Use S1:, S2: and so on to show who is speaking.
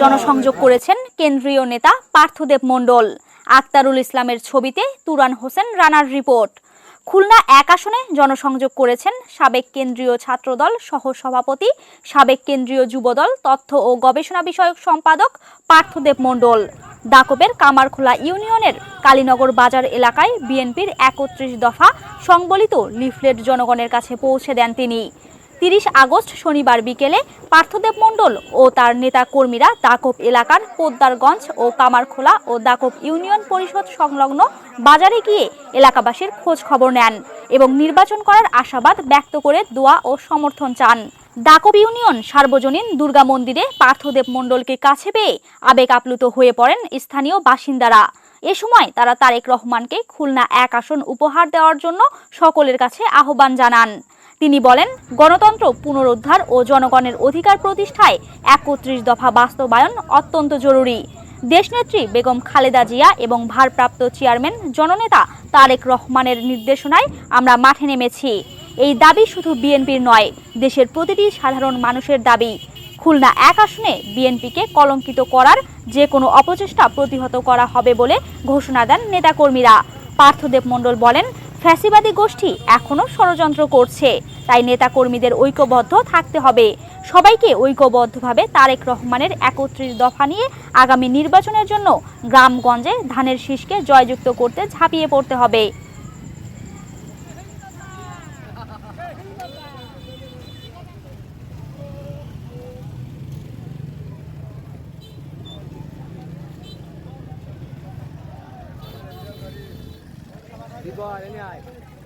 S1: জনসংযোগ করেছেন কেন্দ্রীয় নেতা পার্থদেব মণ্ডল। আক্তারুল ইসলামের ছবিতে তুরান হোসেন রানার রিপোর্ট। খুলনা এক আসনে জনসংযোগ করেছেন সাবেক কেন্দ্রীয় ছাত্রদল সহ সভাপতি সাবেক কেন্দ্রীয় যুবদল তথ্য ও গবেষণা বিষয়ক সম্পাদক পার্থদেব মণ্ডল। দাকবের কামারখোলা ইউনিয়নের কালীনগর বাজার এলাকায় বিএনপির একত্রিশ দফা সংবলিত লিফলেট জনগণের কাছে পৌঁছে দেন তিনি। তিরিশ আগস্ট শনিবার বিকেলে পার্থদেব মণ্ডল ও তার নেতা কর্মীরা দাকব এলাকার পোদ্দারগঞ্জ ও কামারখোলা ও দাকব ইউনিয়ন পরিষদ সংলগ্ন বাজারে গিয়ে এলাকাবাসীর খোঁজ খবর নেন এবং নির্বাচন করার আশাবাদ ব্যক্ত করে দোয়া ও সমর্থন চান। দাকব ইউনিয়ন সার্বজনীন দুর্গা মন্দিরে পার্থদেব মণ্ডলকে কাছে পেয়ে আবেগ আপ্লুত হয়ে পড়েন স্থানীয় বাসিন্দারা। এ সময় তারা তারেক রহমানকে খুলনা এক আসন উপহার দেওয়ার জন্য সকলের কাছে আহ্বান জানান। তিনি বলেন, গণতন্ত্র পুনরুদ্ধার ও জনগণের অধিকার প্রতিষ্ঠায় একত্রিশ দফা বাস্তবায়ন অত্যন্ত জরুরি। দেশনেত্রী বেগম খালেদা জিয়া এবং ভারপ্রাপ্ত চেয়ারম্যান জননেতা তারেক রহমানের নির্দেশনায় আমরা মাঠে নেমেছি। এই দাবি শুধু বিএনপির নয়, দেশের প্রতিটি সাধারণ মানুষের দাবি। খুলনা এক আসনে বিএনপিকে কলঙ্কিত করার যে কোনো অপচেষ্টা প্রতিহত করা হবে বলে ঘোষণা দেন নেতাকর্মীরা। পার্থদেব মণ্ডল বলেন ফ্যাসিবাদী গোষ্ঠী এখনও ষড়যন্ত্র করছে। তাই নেতাকর্মীদের ঐক্যবদ্ধ থাকতে হবে। সবাইকে ঐক্যবদ্ধভাবে তারেক রহমানের একত্রিশ দফা নিয়ে আগামী নির্বাচনের জন্য গ্রামগঞ্জে ধানের শীষকে জয়যুক্ত করতে ঝাঁপিয়ে পড়তে হবে।
S2: Bigode, aliás.